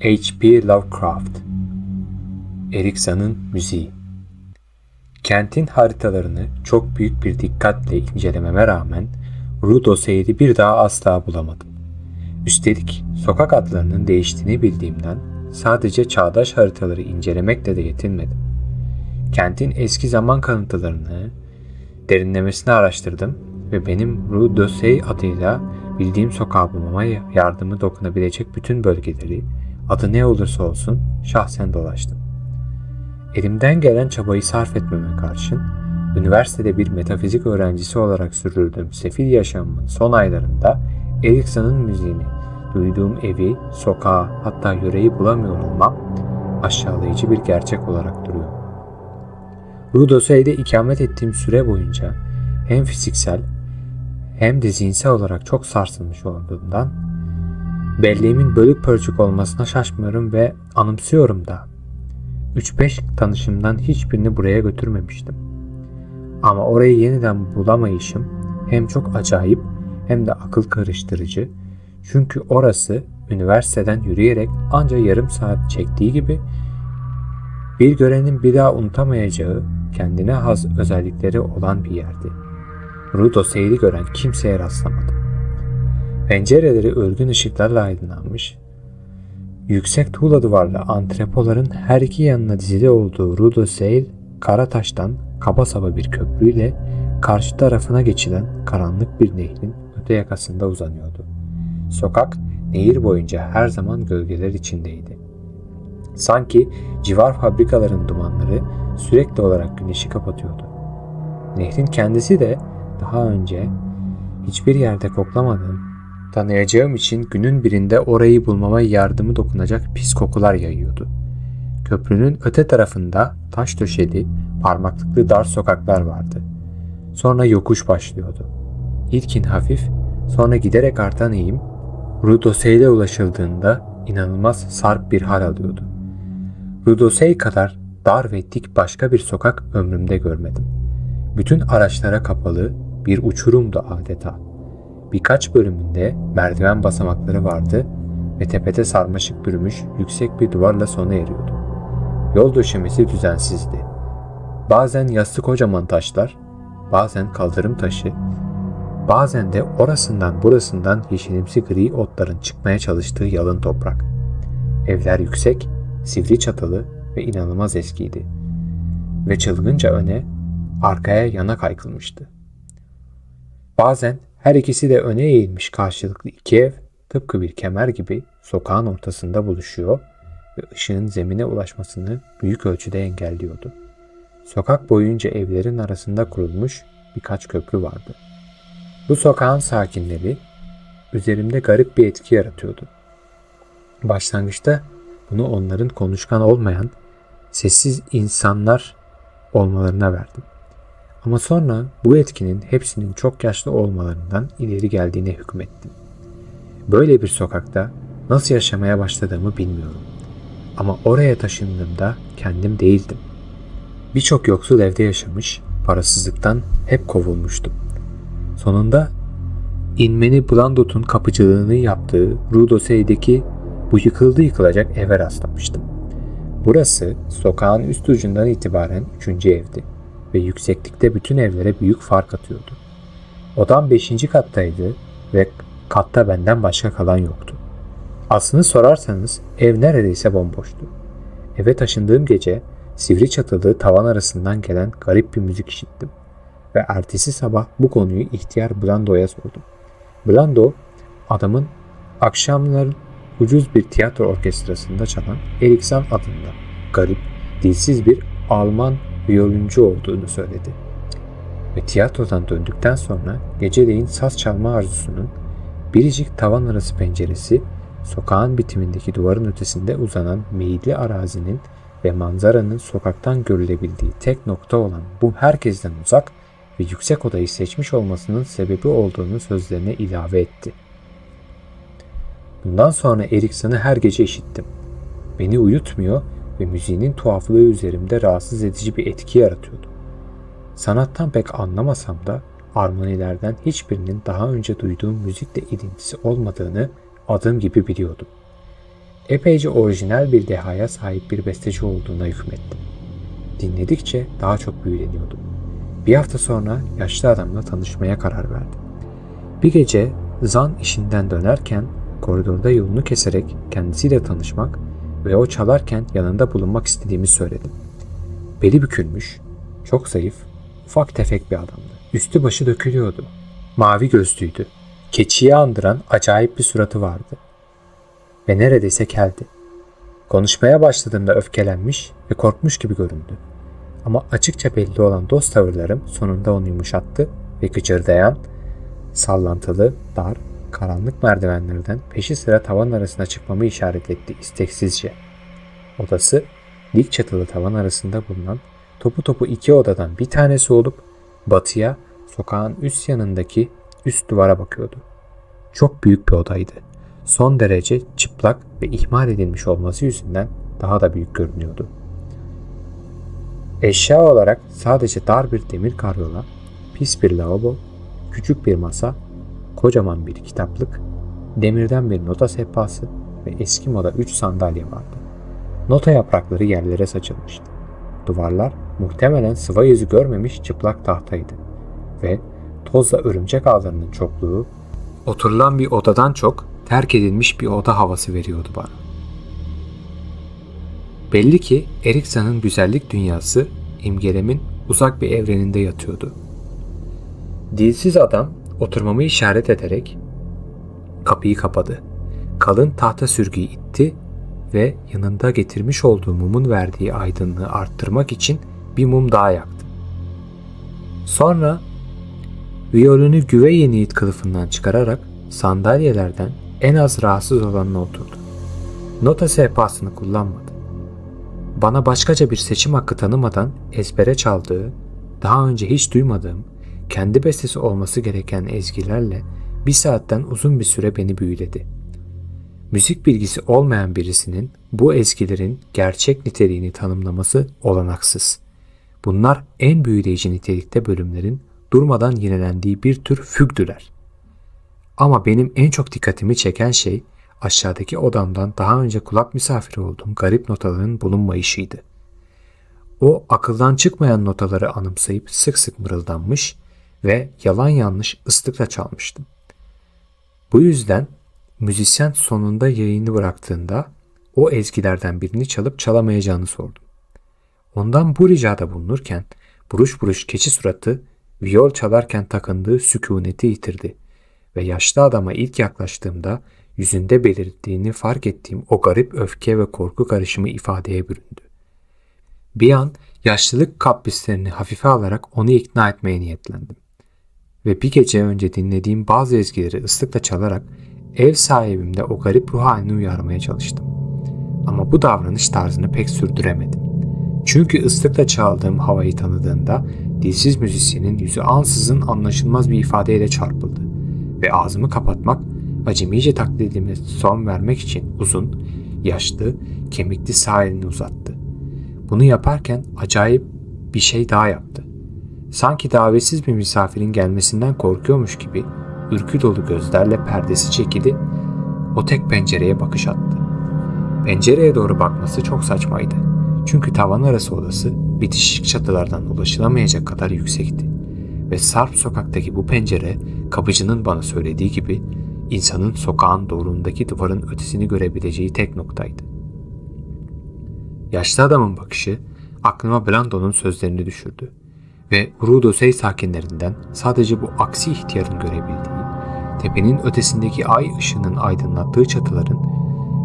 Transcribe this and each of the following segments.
H.P. Lovecraft Erikson'un müziği Kentin haritalarını çok büyük bir dikkatle incelememe rağmen Rudo seyri bir daha asla bulamadım. Üstelik sokak adlarının değiştiğini bildiğimden sadece çağdaş haritaları incelemekle de yetinmedim. Kentin eski zaman kanıtlarını derinlemesine araştırdım ve benim Rue d'Orsay adıyla bildiğim sokağı bulmama yardımı dokunabilecek bütün bölgeleri adı ne olursa olsun şahsen dolaştım. Elimden gelen çabayı sarf etmeme karşın üniversitede bir metafizik öğrencisi olarak sürdürdüğüm sefil yaşamımın son aylarında Erikson'un müziğini duyduğum evi, sokağı hatta yöreyi bulamıyor olmam aşağılayıcı bir gerçek olarak duruyor. Rudosey'de ikamet ettiğim süre boyunca hem fiziksel hem de zihinsel olarak çok sarsılmış olduğumdan belleğimin bölük pörçük olmasına şaşmıyorum ve anımsıyorum da 3-5 tanışımdan hiçbirini buraya götürmemiştim. Ama orayı yeniden bulamayışım hem çok acayip hem de akıl karıştırıcı. Çünkü orası üniversiteden yürüyerek anca yarım saat çektiği gibi bir görenin bir daha unutamayacağı kendine has özellikleri olan bir yerdi. Rudo seyri gören kimseye rastlamadım. Pencereleri örgün ışıklarla aydınlanmış, yüksek tuğla duvarlı antrepoların her iki yanına dizili olduğu Rudo Seyir, kara taştan kaba saba bir köprüyle karşı tarafına geçilen karanlık bir nehrin öte yakasında uzanıyordu. Sokak nehir boyunca her zaman gölgeler içindeydi. Sanki civar fabrikaların dumanları sürekli olarak güneşi kapatıyordu. Nehrin kendisi de daha önce hiçbir yerde koklamadığım, tanıyacağım için günün birinde orayı bulmama yardımı dokunacak pis kokular yayıyordu. Köprünün öte tarafında taş döşeli, parmaklıklı dar sokaklar vardı. Sonra yokuş başlıyordu. İlkin hafif, sonra giderek artan eğim, Rudosey'le ulaşıldığında inanılmaz sarp bir hal alıyordu. Rudosey kadar dar ve dik başka bir sokak ömrümde görmedim. Bütün araçlara kapalı bir uçurumdu adeta. Birkaç bölümünde merdiven basamakları vardı ve tepede sarmaşık bürümüş yüksek bir duvarla sona eriyordu. Yol döşemesi düzensizdi. Bazen yassı kocaman taşlar, bazen kaldırım taşı, bazen de orasından burasından yeşilimsi gri otların çıkmaya çalıştığı yalın toprak. Evler yüksek, sivri çatılı ve inanılmaz eskiydi. Ve çılgınca öne, arkaya yana kaykılmıştı. Bazen her ikisi de öne eğilmiş karşılıklı iki ev tıpkı bir kemer gibi sokağın ortasında buluşuyor ve ışığın zemine ulaşmasını büyük ölçüde engelliyordu. Sokak boyunca evlerin arasında kurulmuş birkaç köprü vardı. Bu sokağın sakinleri üzerimde garip bir etki yaratıyordu. Başlangıçta bunu onların konuşkan olmayan, sessiz insanlar olmalarına verdim. Ama sonra bu etkinin hepsinin çok yaşlı olmalarından ileri geldiğine hükmettim. Böyle bir sokakta nasıl yaşamaya başladığımı bilmiyorum. Ama oraya taşındığımda kendim değildim. Birçok yoksul evde yaşamış, parasızlıktan hep kovulmuştum. Sonunda inmeni Blandot'un kapıcılığını yaptığı Rudosey'deki bu yıkıldı yıkılacak eve rastlamıştım. Burası sokağın üst ucundan itibaren üçüncü evdi ve yükseklikte bütün evlere büyük fark atıyordu. Odam beşinci kattaydı ve katta benden başka kalan yoktu. Aslını sorarsanız ev neredeyse bomboştu. Eve taşındığım gece sivri çatılı tavan arasından gelen garip bir müzik işittim. Ve ertesi sabah bu konuyu ihtiyar Blando'ya sordum. Blando adamın akşamlar ucuz bir tiyatro orkestrasında çalan Erikson adında garip, dilsiz bir Alman violoncu olduğunu söyledi. Ve tiyatrodan döndükten sonra geceleyin saz çalma arzusunun biricik tavan arası penceresi sokağın bitimindeki duvarın ötesinde uzanan meyilli arazinin ve manzaranın sokaktan görülebildiği tek nokta olan bu herkesten uzak ve yüksek odayı seçmiş olmasının sebebi olduğunu sözlerine ilave etti. Bundan sonra Erikson'ı her gece işittim. Beni uyutmuyor ve müziğinin tuhaflığı üzerimde rahatsız edici bir etki yaratıyordu. Sanattan pek anlamasam da armonilerden hiçbirinin daha önce duyduğum müzikle ilintisi olmadığını adım gibi biliyordum. epeyce orijinal bir dehaya sahip bir besteci olduğuna hükmettim. Dinledikçe daha çok büyüleniyordum. Bir hafta sonra yaşlı adamla tanışmaya karar verdim. Bir gece zan işinden dönerken koridorda yolunu keserek kendisiyle tanışmak ve o çalarken yanında bulunmak istediğimi söyledim. Beli bükülmüş, çok zayıf, ufak tefek bir adamdı. Üstü başı dökülüyordu. Mavi gözlüydü. Keçiyi andıran acayip bir suratı vardı. Ve neredeyse keldi. Konuşmaya başladığımda öfkelenmiş ve korkmuş gibi göründü. Ama açıkça belli olan dost tavırlarım sonunda onu yumuşattı ve gıcırdayan, sallantılı, dar, karanlık merdivenlerden peşi sıra tavan arasına çıkmamı işaret etti isteksizce. Odası dik çatılı tavan arasında bulunan topu topu iki odadan bir tanesi olup batıya sokağın üst yanındaki üst duvara bakıyordu. Çok büyük bir odaydı. Son derece çıplak ve ihmal edilmiş olması yüzünden daha da büyük görünüyordu. Eşya olarak sadece dar bir demir karyola, pis bir lavabo, küçük bir masa, kocaman bir kitaplık, demirden bir nota sehpası ve eski moda 3 sandalye vardı. Nota yaprakları yerlere saçılmıştı. Duvarlar muhtemelen sıva yüzü görmemiş çıplak tahtaydı ve tozla örümcek ağlarının çokluğu oturulan bir odadan çok terk edilmiş bir oda havası veriyordu bana. Belli ki Erikson'un güzellik dünyası imgelemin uzak bir evreninde yatıyordu. Dilsiz adam oturmamı işaret ederek kapıyı kapadı. Kalın tahta sürgüyü itti ve yanında getirmiş olduğu mumun verdiği aydınlığı arttırmak için bir mum daha yaktı. Sonra viyolünü güve yeniğit kılıfından çıkararak sandalyelerden en az rahatsız olanına oturdu. Nota sehpasını kullanmadı. Bana başkaca bir seçim hakkı tanımadan ezbere çaldığı, daha önce hiç duymadığım, kendi bestesi olması gereken ezgilerle bir saatten uzun bir süre beni büyüledi. Müzik bilgisi olmayan birisinin bu ezgilerin gerçek niteliğini tanımlaması olanaksız. Bunlar en büyüleyici nitelikte bölümlerin durmadan yenilendiği bir tür fügdüler. Ama benim en çok dikkatimi çeken şey aşağıdaki odamdan daha önce kulak misafiri olduğum garip notaların bulunmayışıydı. O akıldan çıkmayan notaları anımsayıp sık sık mırıldanmış ve yalan yanlış ıslıkla çalmıştım. Bu yüzden müzisyen sonunda yayını bıraktığında o ezgilerden birini çalıp çalamayacağını sordum. Ondan bu ricada bulunurken buruş buruş keçi suratı viyol çalarken takındığı sükuneti yitirdi ve yaşlı adama ilk yaklaştığımda yüzünde belirttiğini fark ettiğim o garip öfke ve korku karışımı ifadeye büründü. Bir an yaşlılık kaprislerini hafife alarak onu ikna etmeye niyetlendim. Ve bir gece önce dinlediğim bazı ezgileri ıslıkla çalarak ev sahibimde o garip ruh halini uyarmaya çalıştım. Ama bu davranış tarzını pek sürdüremedim. Çünkü ıslıkla çaldığım havayı tanıdığında dilsiz müzisyenin yüzü ansızın anlaşılmaz bir ifadeyle çarpıldı ve ağzımı kapatmak acemice taklidime son vermek için uzun, yaşlı, kemikli sağ uzattı. Bunu yaparken acayip bir şey daha yaptı. Sanki davetsiz bir misafirin gelmesinden korkuyormuş gibi ürkü dolu gözlerle perdesi çekildi, o tek pencereye bakış attı. Pencereye doğru bakması çok saçmaydı. Çünkü tavan arası odası bitişik çatılardan ulaşılamayacak kadar yüksekti. Ve Sarp sokaktaki bu pencere kapıcının bana söylediği gibi insanın sokağın doğrundaki duvarın ötesini görebileceği tek noktaydı. Yaşlı adamın bakışı aklıma Blando'nun sözlerini düşürdü ve Rudosey sakinlerinden sadece bu aksi ihtiyarın görebildiği, tepenin ötesindeki ay ışığının aydınlattığı çatıların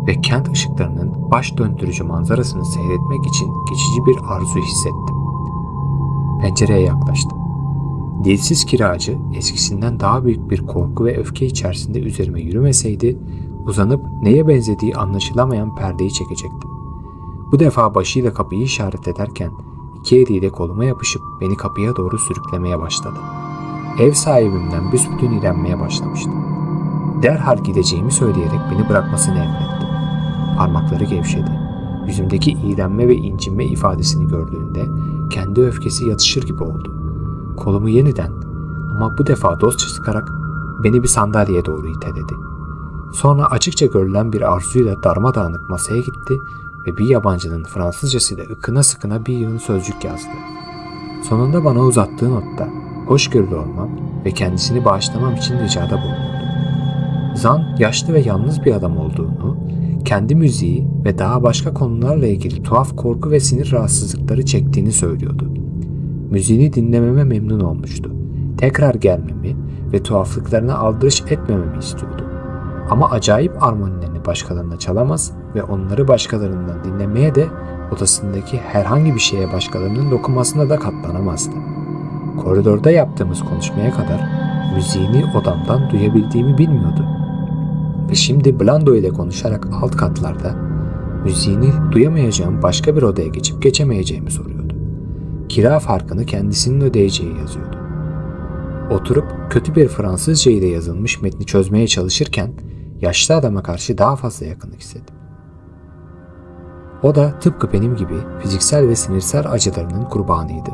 ve kent ışıklarının baş döndürücü manzarasını seyretmek için geçici bir arzu hissettim. Pencereye yaklaştım. Dilsiz kiracı eskisinden daha büyük bir korku ve öfke içerisinde üzerime yürümeseydi uzanıp neye benzediği anlaşılamayan perdeyi çekecektim. Bu defa başıyla kapıyı işaret ederken iki eliyle koluma yapışıp beni kapıya doğru sürüklemeye başladı. Ev sahibimden büsbütün ilenmeye başlamıştım. Derhal gideceğimi söyleyerek beni bırakmasını emretti. Parmakları gevşedi. Yüzümdeki iğrenme ve incinme ifadesini gördüğünde kendi öfkesi yatışır gibi oldu. Kolumu yeniden ama bu defa dostça sıkarak beni bir sandalyeye doğru iteledi. Sonra açıkça görülen bir arzuyla darmadağınık masaya gitti ve bir yabancının Fransızcasıyla ıkına sıkına bir yığın sözcük yazdı. Sonunda bana uzattığı notta hoşgörülü olmam ve kendisini bağışlamam için ricada bulunuyordu. Zan yaşlı ve yalnız bir adam olduğunu, kendi müziği ve daha başka konularla ilgili tuhaf korku ve sinir rahatsızlıkları çektiğini söylüyordu. Müziğini dinlememe memnun olmuştu. Tekrar gelmemi ve tuhaflıklarına aldırış etmememi istiyordu. Ama acayip armonilerini başkalarına çalamaz ve onları başkalarından dinlemeye de odasındaki herhangi bir şeye başkalarının dokunmasına da katlanamazdı. Koridorda yaptığımız konuşmaya kadar müziğini odamdan duyabildiğimi bilmiyordu. Ve şimdi Blando ile konuşarak alt katlarda müziğini duyamayacağım başka bir odaya geçip geçemeyeceğimi soruyordu. Kira farkını kendisinin ödeyeceği yazıyordu. Oturup kötü bir Fransızca ile yazılmış metni çözmeye çalışırken yaşlı adama karşı daha fazla yakınlık hissettim. O da tıpkı benim gibi fiziksel ve sinirsel acılarının kurbanıydı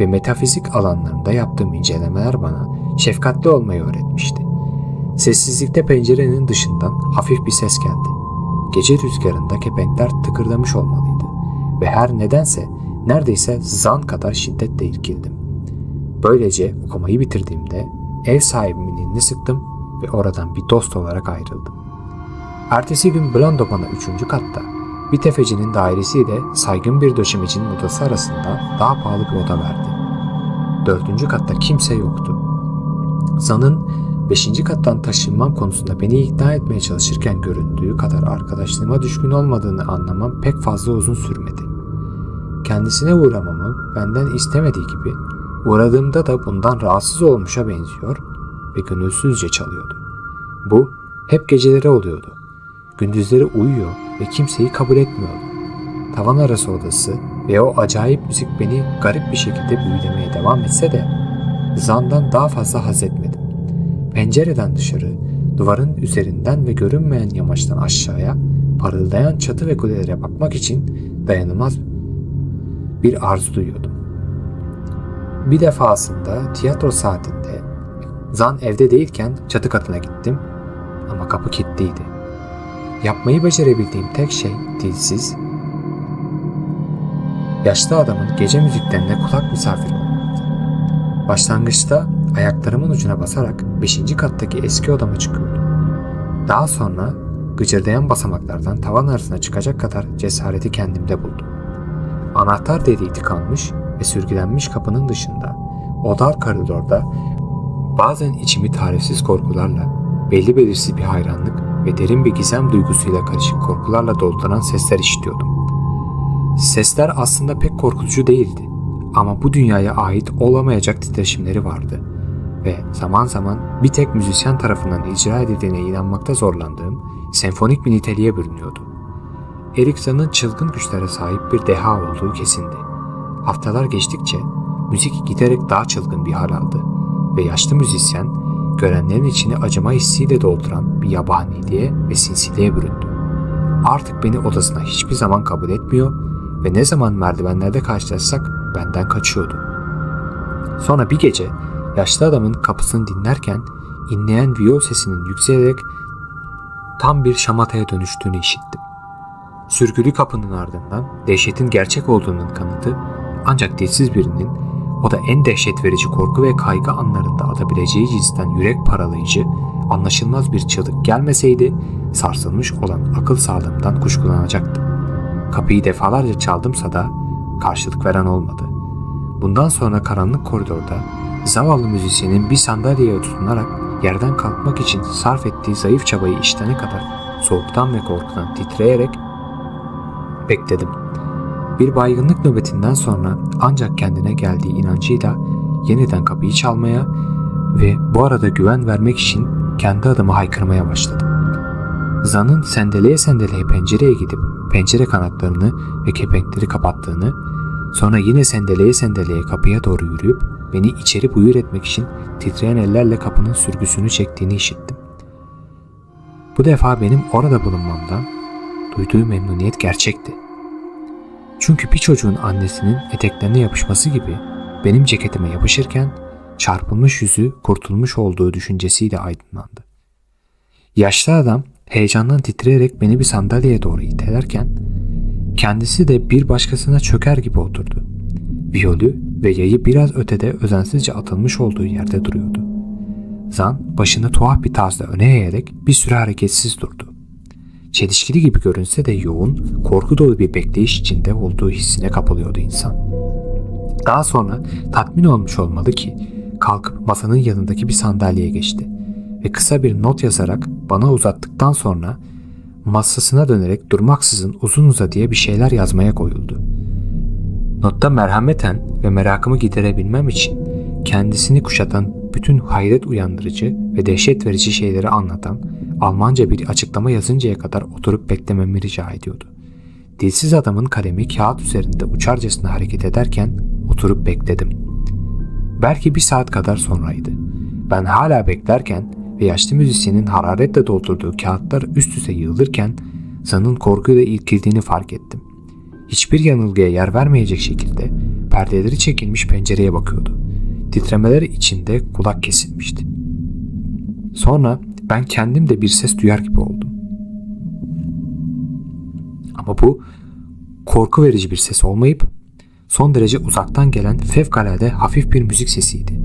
ve metafizik alanlarında yaptığım incelemeler bana şefkatli olmayı öğretmişti. Sessizlikte pencerenin dışından hafif bir ses geldi. Gece rüzgarında kepenkler tıkırdamış olmalıydı ve her nedense neredeyse zan kadar şiddetle irkildim. Böylece okumayı bitirdiğimde ev sahibimin elini sıktım ve oradan bir dost olarak ayrıldım. Ertesi gün Blando bana üçüncü katta bir tefecinin dairesiyle saygın bir döşemecinin odası arasında daha pahalı bir oda verdi. Dördüncü katta kimse yoktu. Zan'ın beşinci kattan taşınmam konusunda beni ikna etmeye çalışırken göründüğü kadar arkadaşlığıma düşkün olmadığını anlamam pek fazla uzun sürmedi. Kendisine uğramamı benden istemediği gibi uğradığımda da bundan rahatsız olmuşa benziyor ve gönülsüzce çalıyordu. Bu hep geceleri oluyordu. Gündüzleri uyuyor ve kimseyi kabul etmiyordu. Tavan arası odası ve o acayip müzik beni garip bir şekilde büyülemeye devam etse de zandan daha fazla haz etmedim. Pencereden dışarı, duvarın üzerinden ve görünmeyen yamaçtan aşağıya parıldayan çatı ve kulelere bakmak için dayanılmaz bir arzu duyuyordum. Bir defasında tiyatro saatinde Zan evde değilken çatı katına gittim ama kapı kilitliydi. Yapmayı becerebildiğim tek şey dilsiz, yaşlı adamın gece müziklerine kulak misafiri olmaktı. Başlangıçta ayaklarımın ucuna basarak 5. kattaki eski odama çıkıyordum. Daha sonra gıcırdayan basamaklardan tavan arasına çıkacak kadar cesareti kendimde buldum. Anahtar deliği tıkanmış ve sürgülenmiş kapının dışında o dar koridorda bazen içimi tarifsiz korkularla, belli belirsiz bir hayranlık ve derin bir gizem duygusuyla karışık korkularla dolduran sesler işitiyordum. Sesler aslında pek korkutucu değildi ama bu dünyaya ait olamayacak titreşimleri vardı ve zaman zaman bir tek müzisyen tarafından icra edildiğine inanmakta zorlandığım senfonik bir niteliğe bürünüyordu. Eriksson'un çılgın güçlere sahip bir deha olduğu kesindi. Haftalar geçtikçe müzik giderek daha çılgın bir hal aldı ve yaşlı müzisyen görenlerin içini acıma hissiyle dolduran bir yabaniliğe ve sinsiliğe büründü. Artık beni odasına hiçbir zaman kabul etmiyor ve ne zaman merdivenlerde karşılaşsak benden kaçıyordu. Sonra bir gece yaşlı adamın kapısını dinlerken inleyen viyol sesinin yükselerek tam bir şamataya dönüştüğünü işittim. Sürgülü kapının ardından dehşetin gerçek olduğunun kanıtı ancak dilsiz birinin o da en dehşet verici korku ve kaygı anlarında atabileceği cinsten yürek paralayıcı, anlaşılmaz bir çığlık gelmeseydi sarsılmış olan akıl sağlığımdan kuşkulanacaktım. Kapıyı defalarca çaldımsa da karşılık veren olmadı. Bundan sonra karanlık koridorda zavallı müzisyenin bir sandalyeye tutunarak yerden kalkmak için sarf ettiği zayıf çabayı iştene kadar soğuktan ve korkudan titreyerek bekledim. Bir baygınlık nöbetinden sonra ancak kendine geldiği inancıyla yeniden kapıyı çalmaya ve bu arada güven vermek için kendi adımı haykırmaya başladım. Zan'ın sendeleye sendeleye pencereye gidip pencere kanatlarını ve kepenkleri kapattığını, sonra yine sendeleye sendeleye kapıya doğru yürüyüp beni içeri buyur etmek için titreyen ellerle kapının sürgüsünü çektiğini işittim. Bu defa benim orada bulunmamdan duyduğu memnuniyet gerçekti. Çünkü bir çocuğun annesinin eteklerine yapışması gibi benim ceketime yapışırken çarpılmış yüzü kurtulmuş olduğu düşüncesiyle aydınlandı. Yaşlı adam heyecandan titreyerek beni bir sandalyeye doğru itelerken kendisi de bir başkasına çöker gibi oturdu. Viyolü ve yayı biraz ötede özensizce atılmış olduğu yerde duruyordu. Zan başını tuhaf bir tarzda öne eğerek bir süre hareketsiz durdu. Çelişkili gibi görünse de yoğun, korku dolu bir bekleyiş içinde olduğu hissine kapılıyordu insan. Daha sonra tatmin olmuş olmalı ki kalkıp masanın yanındaki bir sandalyeye geçti ve kısa bir not yazarak bana uzattıktan sonra masasına dönerek durmaksızın uzun uzadıya bir şeyler yazmaya koyuldu. Notta merhameten ve merakımı giderebilmem için kendisini kuşatan bütün hayret uyandırıcı ve dehşet verici şeyleri anlatan Almanca bir açıklama yazıncaya kadar oturup beklememi rica ediyordu. Dilsiz adamın kalemi kağıt üzerinde uçarcasına hareket ederken oturup bekledim. Belki bir saat kadar sonraydı. Ben hala beklerken ve yaşlı müzisyenin hararetle doldurduğu kağıtlar üst üste yığılırken Zan'ın korkuyla irkildiğini fark ettim. Hiçbir yanılgıya yer vermeyecek şekilde perdeleri çekilmiş pencereye bakıyordu. Titremeler içinde kulak kesilmişti. Sonra ben kendim de bir ses duyar gibi oldum. Ama bu korku verici bir ses olmayıp son derece uzaktan gelen fevkalade hafif bir müzik sesiydi.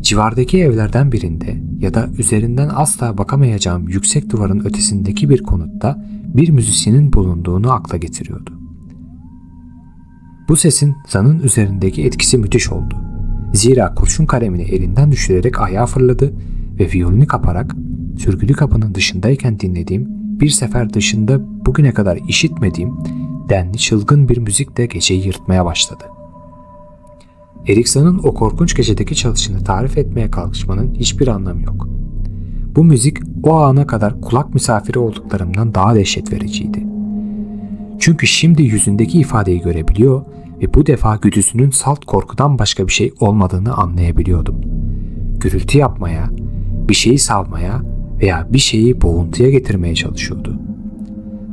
Civardaki evlerden birinde ya da üzerinden asla bakamayacağım yüksek duvarın ötesindeki bir konutta bir müzisyenin bulunduğunu akla getiriyordu. Bu sesin Zan'ın üzerindeki etkisi müthiş oldu. Zira kurşun kalemini elinden düşürerek ayağa fırladı ve violini kaparak sürgülü kapının dışındayken dinlediğim bir sefer dışında bugüne kadar işitmediğim denli çılgın bir müzikle geceyi yırtmaya başladı. Eriksson'un o korkunç gecedeki çalışını tarif etmeye kalkışmanın hiçbir anlamı yok. Bu müzik o ana kadar kulak misafiri olduklarımdan daha dehşet vericiydi. Çünkü şimdi yüzündeki ifadeyi görebiliyor ve bu defa güdüsünün salt korkudan başka bir şey olmadığını anlayabiliyordum. Gürültü yapmaya, bir şeyi savmaya veya bir şeyi boğuntuya getirmeye çalışıyordu.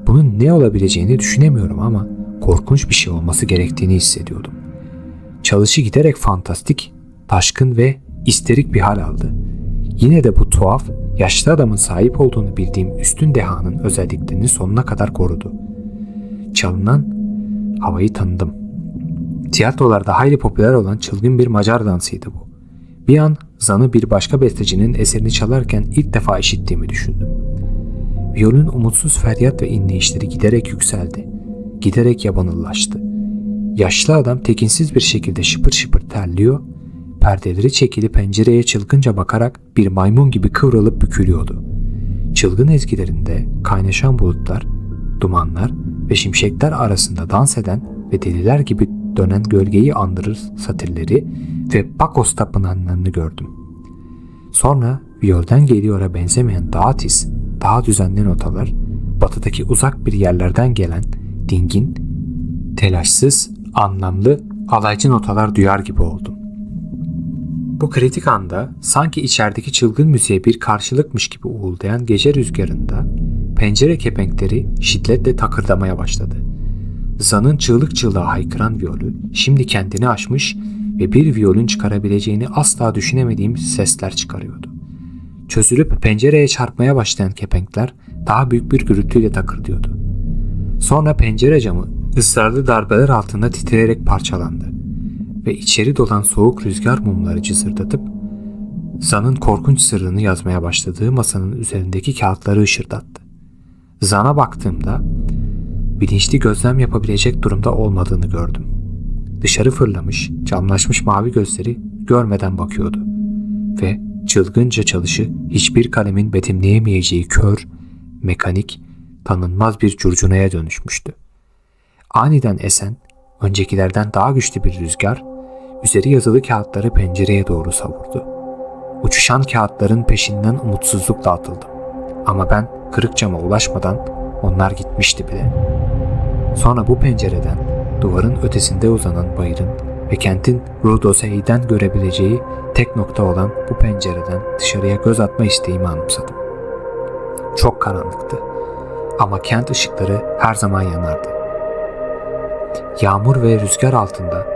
Bunun ne olabileceğini düşünemiyorum ama korkunç bir şey olması gerektiğini hissediyordum. Çalışı giderek fantastik, taşkın ve isterik bir hal aldı. Yine de bu tuhaf, yaşlı adamın sahip olduğunu bildiğim üstün dehanın özelliklerini sonuna kadar korudu. Çalınan havayı tanıdım. Tiyatrolarda hayli popüler olan çılgın bir Macar dansıydı bu. Bir an zanı bir başka bestecinin eserini çalarken ilk defa işittiğimi düşündüm. Violun umutsuz feryat ve inleyişleri giderek yükseldi. Giderek yabanıllaştı. Yaşlı adam tekinsiz bir şekilde şıpır şıpır terliyor, perdeleri çekili pencereye çılgınca bakarak bir maymun gibi kıvrılıp bükülüyordu. Çılgın ezgilerinde kaynaşan bulutlar, dumanlar ve şimşekler arasında dans eden ve deliler gibi dönen gölgeyi andırır satirleri ve Bakos tapınanlarını gördüm. Sonra viyolden geliyora benzemeyen daha tiz, daha düzenli notalar, batıdaki uzak bir yerlerden gelen dingin, telaşsız, anlamlı, alaycı notalar duyar gibi oldum. Bu kritik anda sanki içerideki çılgın müziğe bir karşılıkmış gibi uğuldayan gece rüzgarında pencere kepenkleri şiddetle takırdamaya başladı. Zan'ın çığlık çığlığa haykıran viyolu şimdi kendini aşmış ve bir viyolun çıkarabileceğini asla düşünemediğim sesler çıkarıyordu. Çözülüp pencereye çarpmaya başlayan kepenkler daha büyük bir gürültüyle takırdıyordu. Sonra pencere camı ısrarlı darbeler altında titreyerek parçalandı ve içeri dolan soğuk rüzgar mumları cızırdatıp Zan'ın korkunç sırrını yazmaya başladığı masanın üzerindeki kağıtları ışırdattı. Zan'a baktığımda bilinçli gözlem yapabilecek durumda olmadığını gördüm. Dışarı fırlamış, camlaşmış mavi gözleri görmeden bakıyordu. Ve çılgınca çalışı hiçbir kalemin betimleyemeyeceği kör, mekanik, tanınmaz bir curcunaya dönüşmüştü. Aniden esen, öncekilerden daha güçlü bir rüzgar, üzeri yazılı kağıtları pencereye doğru savurdu. Uçuşan kağıtların peşinden umutsuzlukla atıldım. Ama ben kırık cama ulaşmadan onlar gitmişti bile. Sonra bu pencereden duvarın ötesinde uzanan bayırın ve kentin Rudosey'den görebileceği tek nokta olan bu pencereden dışarıya göz atma isteğimi anımsadım. Çok karanlıktı ama kent ışıkları her zaman yanardı. Yağmur ve rüzgar altında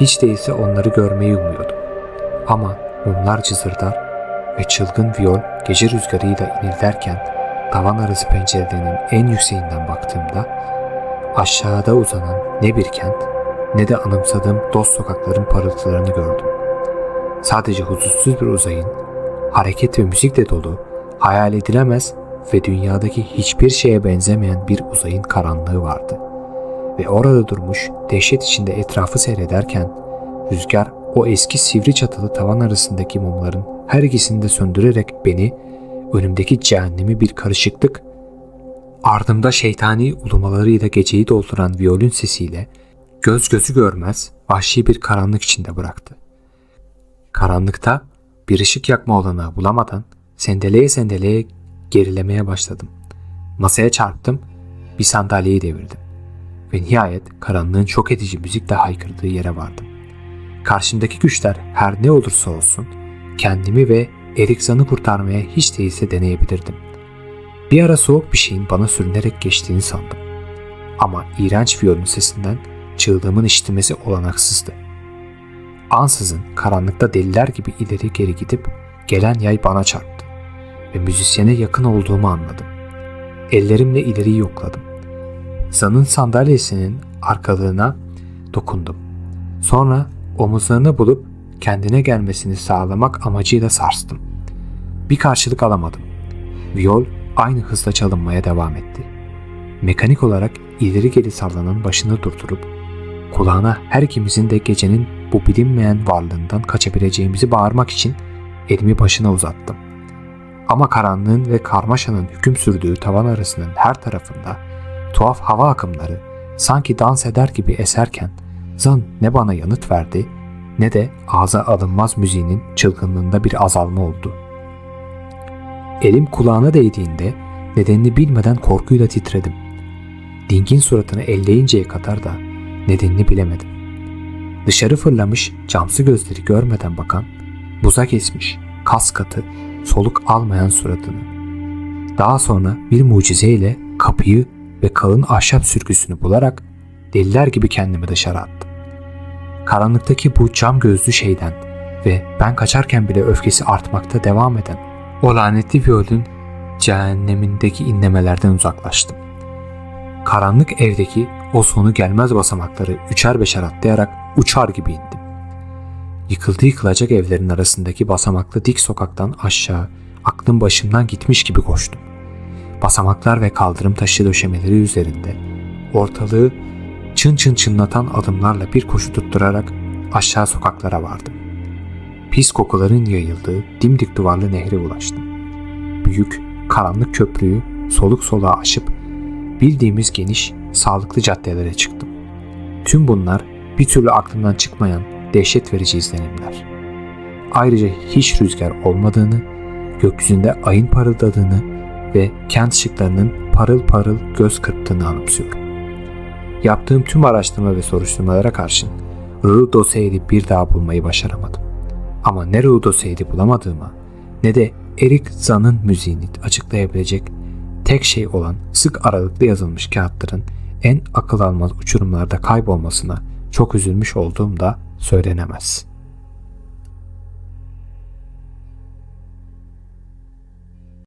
hiç değilse onları görmeyi umuyordum. Ama mumlar cızırdar ve çılgın viyol gece rüzgarıyla inilderken tavan arası pencerelerinin en yükseğinden baktığımda aşağıda uzanan ne bir kent ne de anımsadığım dost sokakların parıltılarını gördüm. Sadece huzursuz bir uzayın, hareket ve müzikle dolu, hayal edilemez ve dünyadaki hiçbir şeye benzemeyen bir uzayın karanlığı vardı. Ve orada durmuş, dehşet içinde etrafı seyrederken, rüzgar o eski sivri çatılı tavan arasındaki mumların her ikisini de söndürerek beni, önümdeki cehennemi bir karışıklık, ardımda şeytani ulumalarıyla geceyi dolduran violin sesiyle göz gözü görmez vahşi bir karanlık içinde bıraktı. Karanlıkta bir ışık yakma olanağı bulamadan sendeleye sendeleye gerilemeye başladım. Masaya çarptım, bir sandalyeyi devirdim. Ve nihayet karanlığın şok edici müzikle haykırdığı yere vardım. Karşımdaki güçler her ne olursa olsun kendimi ve Erikzan'ı kurtarmaya hiç değilse deneyebilirdim. Bir ara soğuk bir şeyin bana sürünerek geçtiğini sandım. Ama iğrenç violin sesinden çığlığımın işitilmesi olanaksızdı. Ansızın karanlıkta deliler gibi ileri geri gidip gelen yay bana çarptı ve müzisyene yakın olduğumu anladım. Ellerimle ileriyi yokladım. Zan'ın sandalyesinin arkalığına dokundum. Sonra omuzlarını bulup kendine gelmesini sağlamak amacıyla sarstım. Bir karşılık alamadım. Viol aynı hızla çalınmaya devam etti. Mekanik olarak ileri geri sallanan başını durdurup kulağına her ikimizin de gecenin bu bilinmeyen varlığından kaçabileceğimizi bağırmak için elimi başına uzattım. Ama karanlığın ve karmaşanın hüküm sürdüğü tavan arasının her tarafında tuhaf hava akımları sanki dans eder gibi eserken Zan ne bana yanıt verdi ne de ağza alınmaz müziğinin çılgınlığında bir azalma oldu. Elim kulağına değdiğinde nedenini bilmeden korkuyla titredim. Dingin suratını elleyinceye kadar da nedenini bilemedim. Dışarı fırlamış camsı gözleri görmeden bakan, buza kesmiş, kas katı, soluk almayan suratını. Daha sonra bir mucizeyle kapıyı ve kalın ahşap sürgüsünü bularak deliler gibi kendimi dışarı attım. Karanlıktaki bu cam gözlü şeyden ve ben kaçarken bile öfkesi artmakta devam eden o lanetli violin cehennemindeki inlemelerden uzaklaştım. Karanlık evdeki o sonu gelmez basamakları üçer beşer atlayarak uçar gibi indim. Yıkıldı yıkılacak evlerin arasındaki basamaklı dik sokaktan aşağı aklım başımdan gitmiş gibi koştum. Basamaklar ve kaldırım taşı döşemeleri üzerinde ortalığı çın çın çınlatan adımlarla bir koşu tutturarak aşağı sokaklara vardım. Pis kokuların yayıldığı dimdik duvarlı nehre ulaştım. Büyük, karanlık köprüyü soluk soluğa aşıp bildiğimiz geniş, sağlıklı caddelere çıktım. Tüm bunlar bir türlü aklımdan çıkmayan dehşet verici izlenimler. Ayrıca hiç rüzgar olmadığını, gökyüzünde ayın parıldadığını ve kent ışıklarının parıl parıl göz kırptığını anımsıyorum. Yaptığım tüm araştırma ve soruşturmalara karşın Rudo Seydi bir daha bulmayı başaramadım. Ama ne Rudo Seydi bulamadığıma ne de Erik Zan'ın müziğini açıklayabilecek tek şey olan sık aralıklı yazılmış kağıtların en akıl almaz uçurumlarda kaybolmasına çok üzülmüş olduğum da söylenemez.''